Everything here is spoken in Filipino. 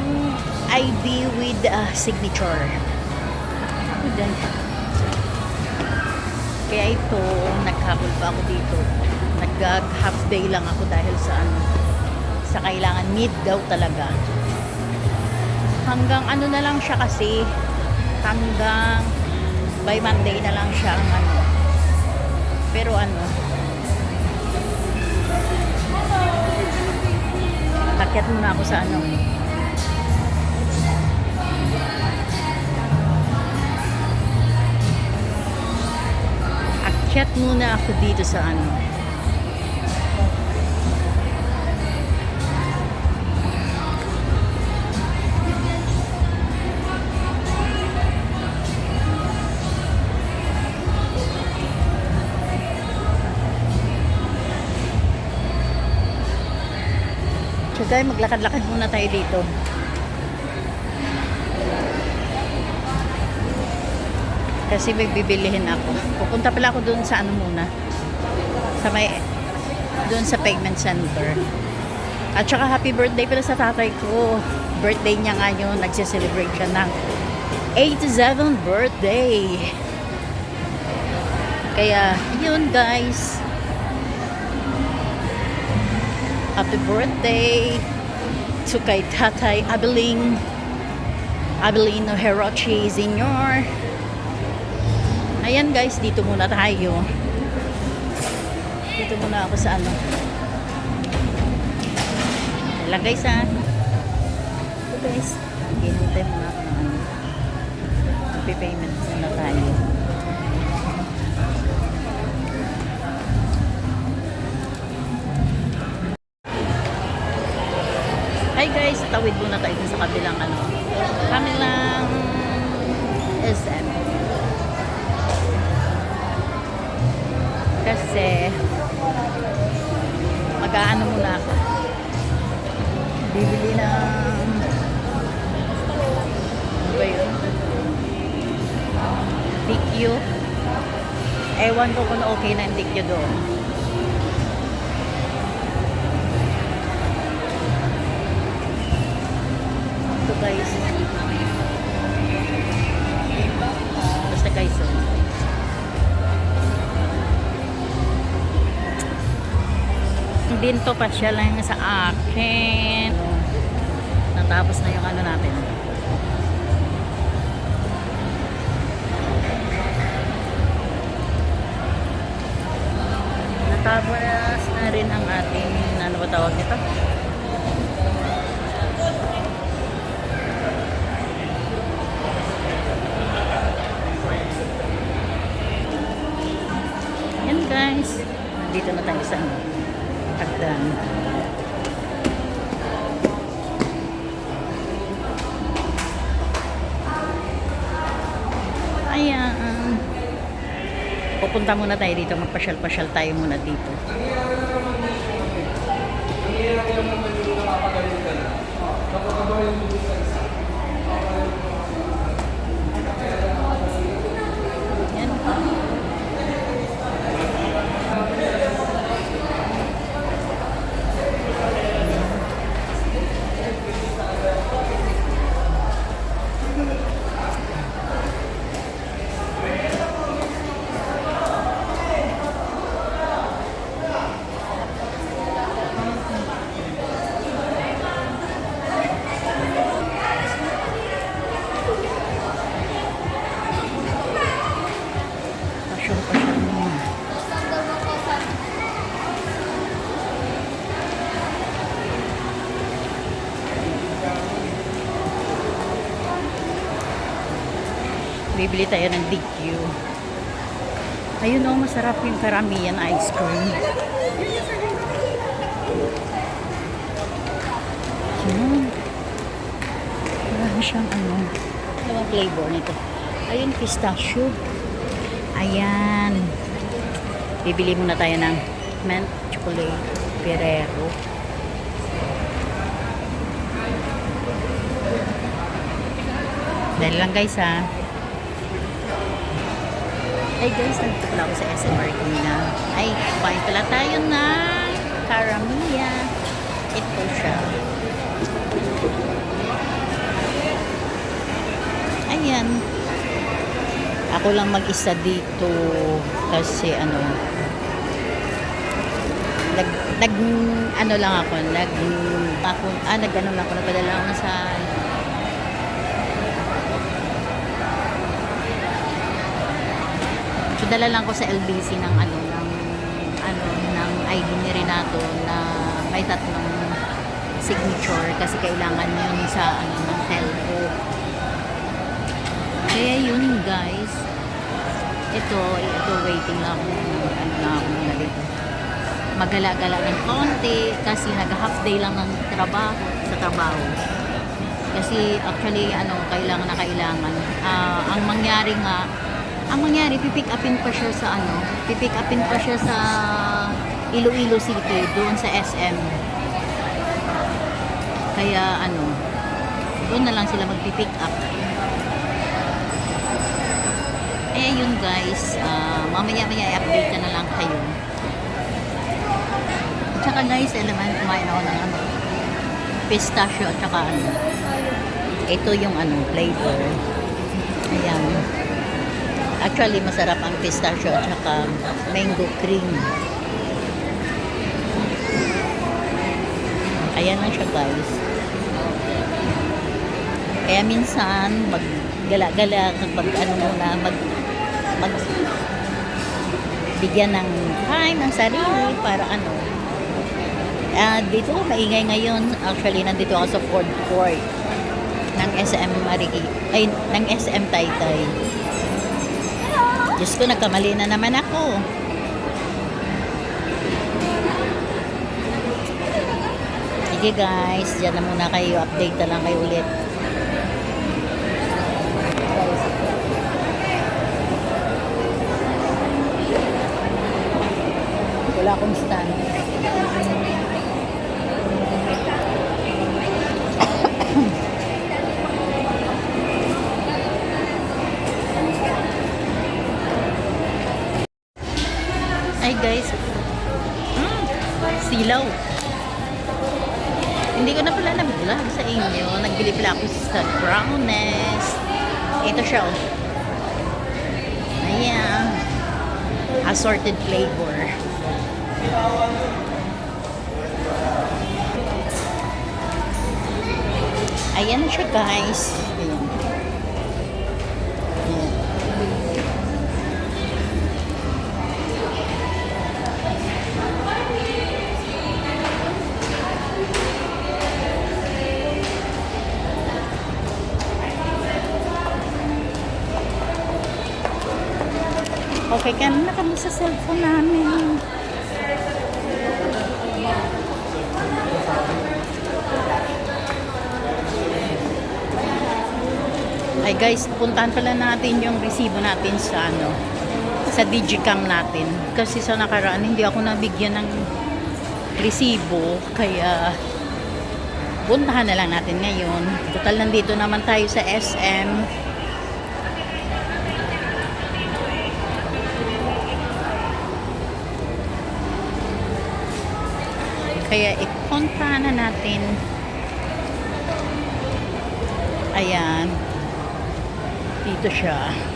ng ID with uh, signature. Then, kaya ito, naghabol pa ako dito. Nag half day lang ako dahil sa ano, sa kailangan mid daw talaga. Hanggang ano na lang siya kasi, hanggang by Monday na lang siya ang ano. Pero ano, takyat muna ako sa ano. Akyat muna ako dito sa ano. Tayo maglakad-lakad muna tayo dito. Kasi may bibilihin ako. Pupunta pala ako doon sa ano muna. Sa may doon sa payment center. At saka happy birthday pala sa tatay ko. Birthday niya nga yun. Nagse-celebrate siya ng 87th birthday. Kaya, yun guys. Happy birthday to kay Tatay Abeling Abelino Herochi Senior. Ayan guys, dito muna tayo. Dito muna ako sa ano. Wala guys ha. Ito guys, hinintay muna ako ng ano. Magpipayment muna tayo. Kasi mag-aano muna ako. Bibili ng ano ba yun? DQ. Ewan ko kung okay na yung DQ doon. Hindi to pa siya lang sa akin. Natapos na yung ano natin. Natapos na rin ang ating ano ba tawag nito? Yan guys. Dito na tayo sa ano, hagdan. Ayan. Pupunta muna tayo dito. Magpasyal-pasyal tayo muna dito. Yan. Bibili tayo ng DQ. Ayun o, masarap yung karamihan ice cream. Yun. Marami siyang ano. Bang flavor nito? Ayun, pistachio. Ayan. Bibili muna tayo ng mint chocolate Ferrero. Dahil lang guys ha. Ay guys, nandito pala ako sa SM Marikina. Ay, kumain pala tayo na Karamia. Ito siya. Ayan. Ako lang mag-isa dito kasi ano nag nag ano lang ako nag ako ah nag ano lang ako nagpadala ako sa So, dala lang ko sa LBC ng ano ng ano ng ID ni Renato na may tatlong signature kasi kailangan yun sa ano ng telco. Kaya yun guys. Ito, ito waiting lang ako ano lang ako muna dito. Magala-gala ng konti kasi nag-half day lang ng trabaho sa trabaho. Kasi actually ano kailangan na kailangan. Ah, ang mangyari nga ang mangyari, pipick upin pa siya sa ano, pipick upin pa siya sa Iloilo City, doon sa SM. Kaya ano, doon na lang sila magpipick up. Eh yun guys, ah, mamaya-maya i-update ka na lang kayo. At saka guys, mo, kumain ako ng ano, pistachio at saka ano, ito yung ano, flavor. Ayan. Actually, masarap ang pistachio at saka mango cream. Ayan lang siya guys. Kaya minsan, maggala-gala, mag ano muna, mag, mag bigyan ng time ang sarili para ano. Ah, dito maingay ngayon. Actually, nandito ako sa fourth court ng SM Mariki, ay, ng SM Taytay. Diyos ko, nagkamali na naman ako. Sige guys, dyan na muna kayo. Update na lang kayo ulit. Ay guys, mm, silaw. Hindi ko na pala nag-vlog sa inyo. Nagbili pala ako sa brownness. Ito siya oh. Ayan. Assorted flavor. Ayan siya guys. Okay ka na kami sa cellphone namin. Ay guys, puntahan pala natin yung resibo natin sa ano, sa Digicam natin. Kasi sa nakaraan hindi ako nabigyan ng resibo, kaya puntahan na lang natin ngayon. Total nandito naman tayo sa SM. Kaya ikontra na natin. Ayan. Dito siya.